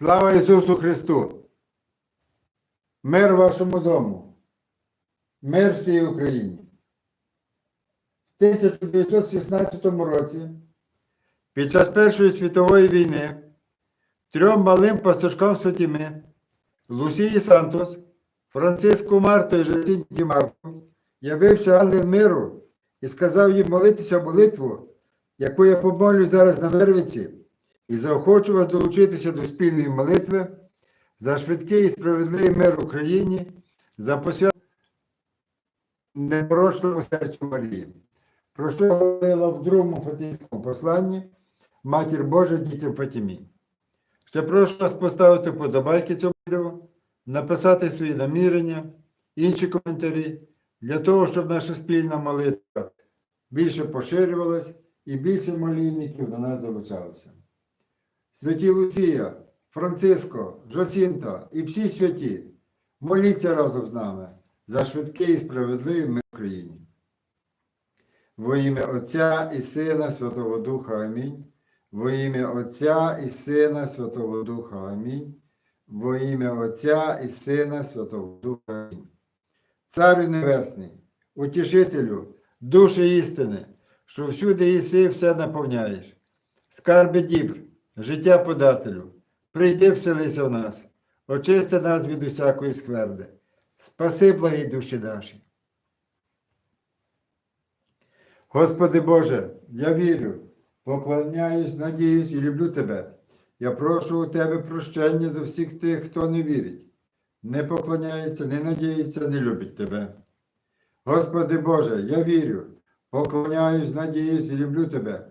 Слава Ісусу Христу! Мир вашому дому! Мир всій Україні! В 1916 році, під час Першої світової війни, трьом малим пастушкам Святіми Лусії Сантос, Франциску Марто і Жасінті Марко явився ангел миру і сказав їм молитися молитву, яку я помолю зараз на Вервиці, і заохочу вас долучитися до спільної молитви за швидкий і справедливий мир Україні, за посвят непорочному серцю Марії, про що говорила в другому Фатимському посланні Матір Божа дітям Фатімі. Ще прошу вас поставити подобайки цьому відео, написати свої намірення, інші коментарі, для того, щоб наша спільна молитва більше поширювалась і більше молільників до нас залучалося. Святі Луція, Франциско, Джосінта і всі святі, моліться разом з нами за швидкий і справедливий мир в Україні. Во ім'я Отця і Сина Святого Духа Амінь. Во ім'я Отця і Сина Святого Духа Амінь. Во ім'я Отця і Сина Святого Духа Амінь. Царю Небесний, утішителю, душі істини, що всюди єси все наповняєш. Скарби дібр, життя подателю, прийди вселися в нас, очисти нас від усякої скверди. Спаси благі душі наші. Господи Боже, я вірю, поклоняюсь, надіюсь і люблю Тебе. Я прошу у Тебе прощення за всіх тих, хто не вірить, не поклоняється, не надіється, не любить Тебе. Господи Боже, я вірю, поклоняюсь, надіюсь і люблю Тебе.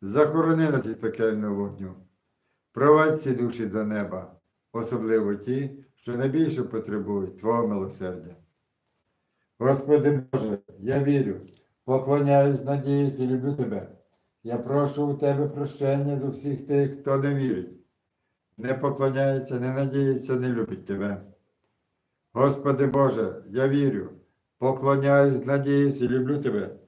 захорони нас від пекельного вогню, провадь ці душі до неба, особливо ті, що найбільше потребують Твого милосердя. Господи Боже, я вірю, поклоняюсь, надіюсь і люблю Тебе. Я прошу у Тебе прощення за всіх тих, хто не вірить, не поклоняється, не надіється, не любить Тебе. Господи Боже, я вірю, поклоняюсь, надіюсь і люблю Тебе.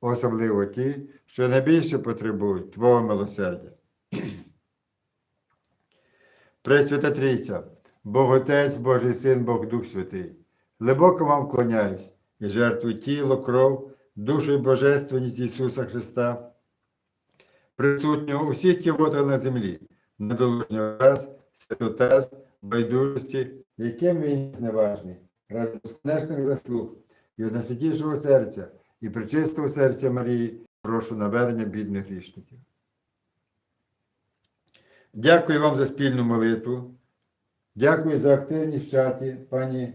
особливо ті, що найбільше потребують Твого милосердя. Пресвята Трійця, Бог Отець, Божий Син, Бог Дух Святий, глибоко вам вклоняюсь і жертвую тіло, кров, душу і божественність Ісуса Христа, присутнього у всіх кивотах на землі, недолужнього раз, святотаз, байдужості, яким він зневажний, ради заслуг і від серця і причистого серця Марії, прошу навернення бідних грішників. Дякую вам за спільну молитву. Дякую за активність в чаті пані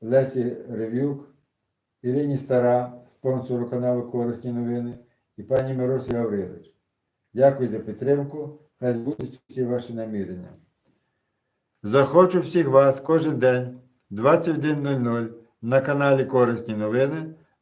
Лесі Ревюк, Ірині Стара, спонсору каналу Корисні новини, і пані Миросі Гаврилович. Дякую за підтримку. Хай збудуть всі ваші намірення. Захочу всіх вас кожен день 21.00 на каналі Корисні новини